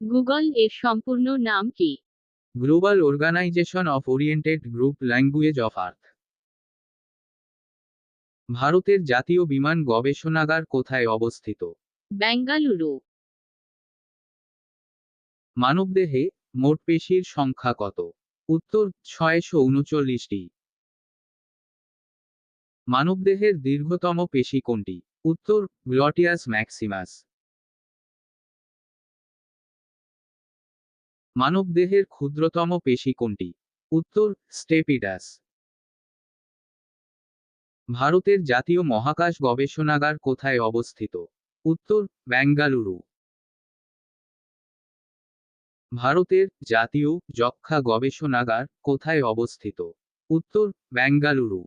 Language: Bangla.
গুগল এর সম্পূর্ণ নাম কি? Global organisation of oriented group language of earth ভারতের জাতীয় বিমান গবেষণাগার কোথায় অবস্থিত? বেঙ্গালুরু। মানবদেহে মোট পেশির সংখ্যা কত? উত্তর ছয়শো উনচল্লিশটি। মানবদেহের দীর্ঘতম পেশি কোনটি? উত্তর গ্লটিয়াস ম্যাক্সিমাস। মানবদেহের ক্ষুদ্রতম পেশি কোনটি? উত্তর, স্টেপিডাস। ভারতের জাতীয় মহাকাশ গবেষণাগার কোথায় অবস্থিত? উত্তর বেঙ্গালুরু ভারতের জাতীয় যক্ষা গবেষণাগার কোথায় অবস্থিত? উত্তর বেঙ্গালুরু